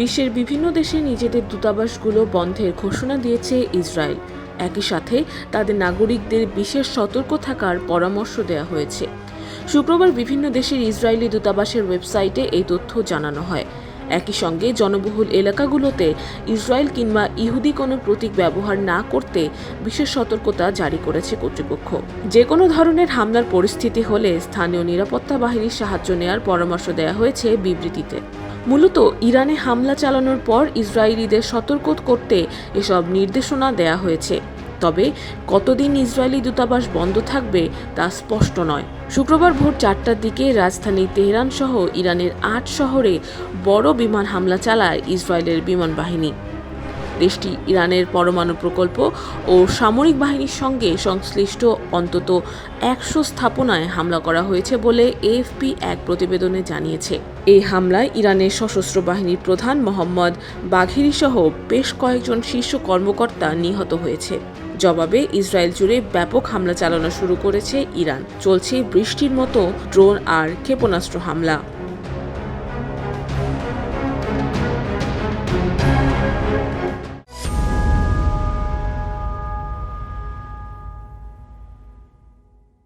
বিশ্বের বিভিন্ন দেশে নিজেদের দূতাবাসগুলো বন্ধের ঘোষণা দিয়েছে ইসরায়েল। একই সাথে তাদের নাগরিকদের বিশেষ সতর্ক থাকার পরামর্শ দেওয়া হয়েছে। শুক্রবার বিভিন্ন দেশের ইসরায়েলি দূতাবাসের ওয়েবসাইটে এই তথ্য জানানো হয়। একই সঙ্গে জনবহুল এলাকাগুলোতে ইসরায়েল কিংবা ইহুদি কোনো প্রতীক ব্যবহার না করতে বিশেষ সতর্কতা জারি করেছে কর্তৃপক্ষ। যে কোনো ধরনের হামলার পরিস্থিতি হলে স্থানীয় নিরাপত্তা বাহিনীর সাহায্য নেওয়ার পরামর্শ দেওয়া হয়েছে বিবৃতিতে। মূলত ইরানে হামলা চালানোর পর ইসরায়েলিদের সতর্ক করতে এসব নির্দেশনা দেয়া হয়েছে। তবে কতদিন ইসরায়েলি দূতাবাস বন্ধ থাকবে তা স্পষ্ট নয়। শুক্রবার ভোর চারটার দিকে রাজধানী তেহরান সহ ইরানের আট শহরে বড় বিমান হামলা চালায় ইসরায়েলের বিমান বাহিনী। দেশটি ইরানের পরমাণু প্রকল্প ও সামরিক বাহিনীর সঙ্গে সংশ্লিষ্ট অন্তত একশো স্থাপনায় হামলা করা হয়েছে বলে এএফপি এক প্রতিবেদনে জানিয়েছে। এই হামলায় ইরানের সশস্ত্র বাহিনীর প্রধান মোহাম্মদ বাঘেরি সহ বেশ কয়েকজন শীর্ষ কর্মকর্তা নিহত হয়েছে। জবাবে ইসরায়েল জুড়ে ব্যাপক হামলা চালানো শুরু করেছে ইরান। চলছে বৃষ্টির মতো ড্রোন আর ক্ষেপণাস্ত্র হামলা।